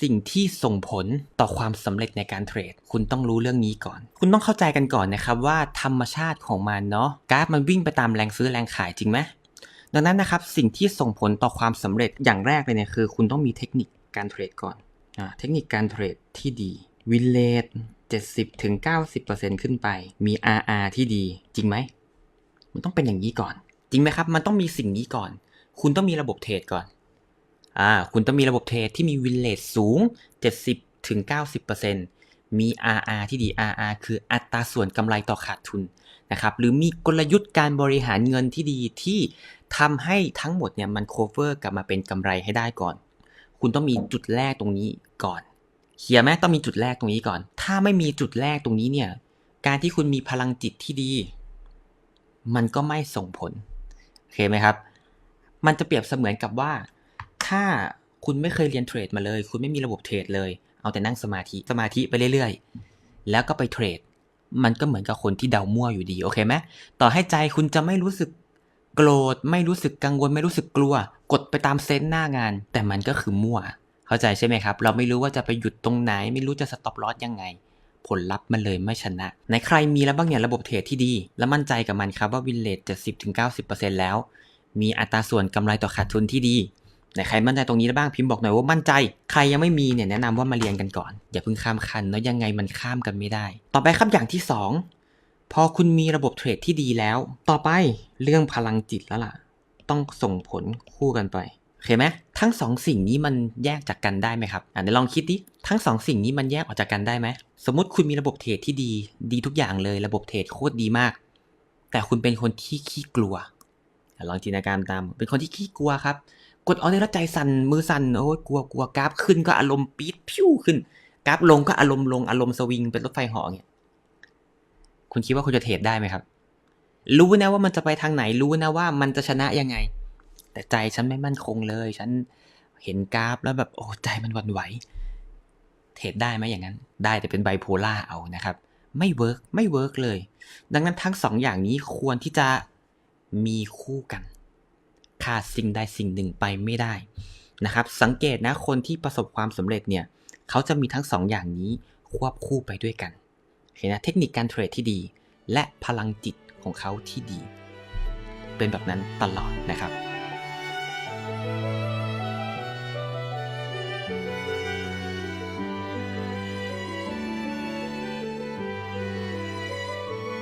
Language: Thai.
สิ่งที่ส่งผลต่อความสำเร็จในการเทรด คุณต้องรู้เรื่องนี้ก่อน คุณต้องเข้าใจกันก่อนนะครับว่าธรรมชาติของมันเนาะกราฟมันวิ่งไปตามแรงซื้อแรงขายจริงไหมดังนั้นนะครับสิ่งที่ส่งผลต่อความสำเร็จอย่างแรกเลยเนี่ยคือ คุณต้องมีเทคนิคการเทรดก่อนอเทคนิคการเทรดที่ดีวินเลท70ถึง90%ขึ้นไป มี RR ที่ดี จริงไหม มันต้องเป็นอย่างนี้ก่อน จริงไหมครับ มันต้องมีสิ่งนี้ก่อน คุณต้องมีระบบเทรดก่อน อ่าคุณต้องมีระบบเทรดที่มีวินเลทสูง 70ถึง90%มี RR ที่ดี RR คืออัตราส่วนกำไรต่อขาดทุนนะครับ หรือมีกลยุทธ์การบริหารเงินที่ดีที่ทำให้ทั้งหมดเนี่ยมัน cover กลับมาเป็นกำไรให้ได้ก่อน คุณต้องมีจุดแรกตรงนี้ก่อนเคลียร์ไหมต้องมีจุดแรกตรงนี้ก่อน ถ้าไม่มีจุดแรกตรงนี้เนี่ย การที่คุณมีพลังจิตที่ดี มันก็ไม่ส่งผล โอเคไหมครับ มันจะเปรียบเสมือนกับว่า ถ้าคุณไม่เคยเรียนเทรดมาเลย คุณไม่มีระบบเทรดเลย เอาแต่นั่งสมาธิสมาธิไปเรื่อยๆ แล้วก็ไปเทรด มันก็เหมือนกับคนที่เดามั่วอยู่ดีโอเคไหมต่อให้ใจคุณจะไม่รู้สึกโกรธไม่รู้สึกกังวลไม่รู้สึกกลัว กดไปตามเซนส์หน้างาน แต่มันก็คือมั่ว เข้าใจใช่ไหมครับ เราไม่รู้ว่าจะไปหยุดตรงไหน ไม่รู้จะสต็อปลอสยังไง ผลลัพธ์มันเลยไม่ชนะ ในใครมีแล้วบ้างเนี่ยระบบเทรดที่ดี และมั่นใจกับมันครับว่าวินเลท70-90%แล้ว มีอัตราส่วนกำไรต่อขาดทุนที่ดี ไหนใครมั่นใจตรงนี้ได้บ้างพิมพ์บอกหน่อยว่ามั่นใจ ใครยังไม่มีเนี่ยแนะนำว่ามาเรียนกันก่อน อย่าเพิ่งข้ามคันเนาะยังไงมันข้ามกันไม่ได้ ต่อไปครับอย่างที่สองพอคุณมีระบบเทรดที่ดีแล้ว ต่อไปเรื่องพลังจิตแล้วล่ะ ต้องส่งผลคู่กันไปโอเคไหมทั้งสองสิ่งนี้มันแยกจากกันได้ไหมครับอะเดี๋ยวลองคิดดิทั้งสองสิ่งนี้มันแยกออกจากกันได้ไหมสมมติคุณมีระบบเทรดที่ดี ดีทุกอย่างเลย ระบบเทรดโคตรดีมาก แต่คุณเป็นคนที่ขี้กลัวลองจินตนาการตาม เป็นคนที่ขี้กลัวครับ กดออเดอร์แล้วใจสั่นมือสั่นโอ้ยกลัวกลัวกราฟขึ้นก็อารมณ์ปี๊ดพิ้วขึ้นกราฟลงก็อารมณ์ลงอารมณ์สวิงเป็นรถไฟหาะเนี่ยคุณคิดว่าคุณจะเทรดได้ไหมครับ รู้นะว่ามันจะไปทางไหนรู้นะว่ามันจะชนะยังไง แต่ใจฉันไม่มั่นคงเลย ฉันเห็นกราฟแล้วแบบโอ้ใจมันวั่นไหวเทรดได้ไหมอย่างนั้น ได้แต่เป็นไบโพล่าเอานะครับ ไม่เวิร์กไม่เวิร์กเลย ดังนั้นทั้งสองอย่างนี้ควรที่จะมีคู่กัน ขาดสิ่งใดสิ่งหนึ่งไปไม่ได้นะครับ สังเกตนะคนที่ประสบความสำเร็จเนี่ยเขาจะมีทั้งสองอย่างนี้ควบคู่ไปด้วยกันเห็นนะเทคนิคการเทรดที่ดี และพลังจิตของเขาที่ดี เป็นแบบนั้นตลอดนะครับ